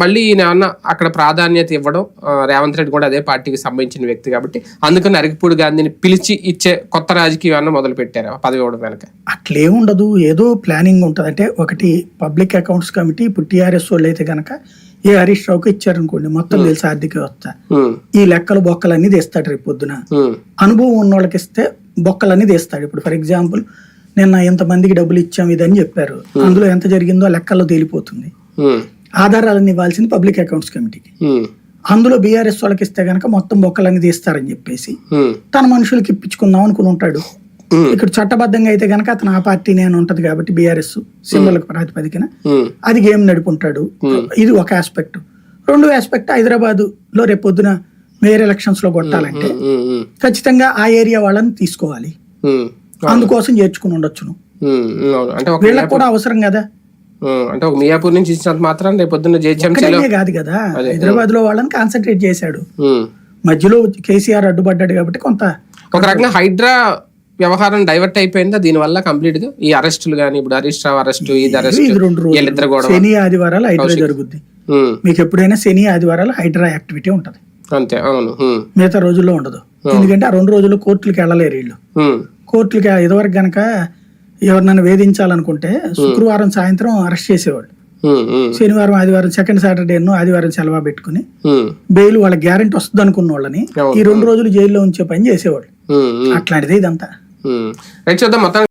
మళ్ళీ ఈయన ఏమన్నా అక్కడ ప్రాధాన్యత ఇవ్వడం రేవంత్ రెడ్డి కూడా అదే పార్టీకి సంబంధించిన వ్యక్తి కాబట్టి అందుకని అరగిపూడి గాంధీని పిలిచి ఇచ్చే కొత్త రాజకీయం ఏమన్నా మొదలు పెట్టారు పదవి ఇవ్వడం వెనక? అట్లేముండదు ఏదో ప్లానింగ్ ఉంటుంది. అంటే ఒకటి పబ్లిక్ అకౌంట్స్ కమిటీ ఇప్పుడు టీఆర్ఎస్ వాళ్ళు అయితే కనుక ఏ హరీష్ రావుకి ఇచ్చారనుకోండి మొత్తం తెలిసి ఆర్థిక వ్యవస్థ. ఈ లెక్కలు బొక్కలన్నీ తీస్తాడు రేపు పొద్దున. అనుభవం ఉన్న వాళ్ళకి ఇస్తే బొక్కలన్నీ తీస్తాడు. ఇప్పుడు ఫర్ ఎగ్జాంపుల్ నిన్న ఇంతమందికి డబ్బులు ఇచ్చాం ఇదని చెప్పారు. అందులో ఎంత జరిగిందో లెక్కల్లో తేలిపోతుంది. ఉమ్, ఆధారాలన్నీ ఇవ్వాల్సింది పబ్లిక్ అకౌంట్స్ కమిటీకి. అందులో బీఆర్ఎస్ వాళ్ళకి ఇస్తే గనక మొత్తం బొక్కలన్నీ తీస్తారని చెప్పేసి తన మనుషులకి ఇప్పించుకుందాం అనుకుని ఉంటాడు. ఇక్కడ చట్టబద్ధంగా అయితే గనక అతను ఆ పార్టీ నేను ఉంటది కాబట్టి బీఆర్ఎస్ సింబల్ ప్రాతిపదికన అది గేమ్ నడుపుంటాడు. ఇది ఒక ఆస్పెక్ట్ రెండు ఆస్పెక్ట్ హైదరాబాద్లో రేపు పొద్దున మేయర్ ఎలక్షన్స్లో కొట్టాలంటే ఖచ్చితంగా ఆ ఏరియా వాళ్ళని తీసుకోవాలి. అందుకోసం చేర్చుకుని ఉండొచ్చును. వీళ్ళకి కూడా అవసరం కదా? అంటే ఒక మియాపూర్ నుంచి ఇచ్చినంత మాత్రం రేపు పొద్దున్న జేహెచ్ఎంసీలో కాదు కదా. హైదరాబాద్లో వాళ్ళని కాన్సన్ట్రేట్ చేశాడు. మధ్యలో కేసీఆర్ అడ్డుపడ్డాడు కాబట్టి కొంత ఒక రకంగా హైడ్రా వ్యవహారం డైవర్ట్ అయిపోయిందా? దీనివల్ల కంప్లీట్గా ఈ అరెస్టులు కానీ ఇప్పుడు హరీష్ రావు అరెస్ట్ ఇది అరెస్ట్ శని ఆదివారాలు హైడ్రా జరుగుద్ది. మీకు ఎప్పుడైనా శని ఆదివారాలు హైడ్రా యాక్టివిటీ ఉంటది. అంతే అవును మిగతా రోజుల్లో ఉండదు. ఎందుకంటే ఆ రెండు రోజులు కోర్టులకు వెళ్ళలేరు వీళ్ళు. కోర్టులకి ఇదివరకు గనక ఎవరినైనా వేధించాలనుకుంటే శుక్రవారం సాయంత్రం అరెస్ట్ ఉమ్, శనివారం ఆదివారం సెకండ్ సాటర్డే ఆదివారం సెలవు పెట్టుకుని బెయిల్ వాళ్ళ గ్యారెంటీ వస్తుంది అనుకున్న వాళ్ళని. ఈ రెండు రోజులు జైల్లో ఉంచే పని చేసేవాళ్ళు. అట్లాంటిది ఇదంతా. చూద్దాం మొత్తం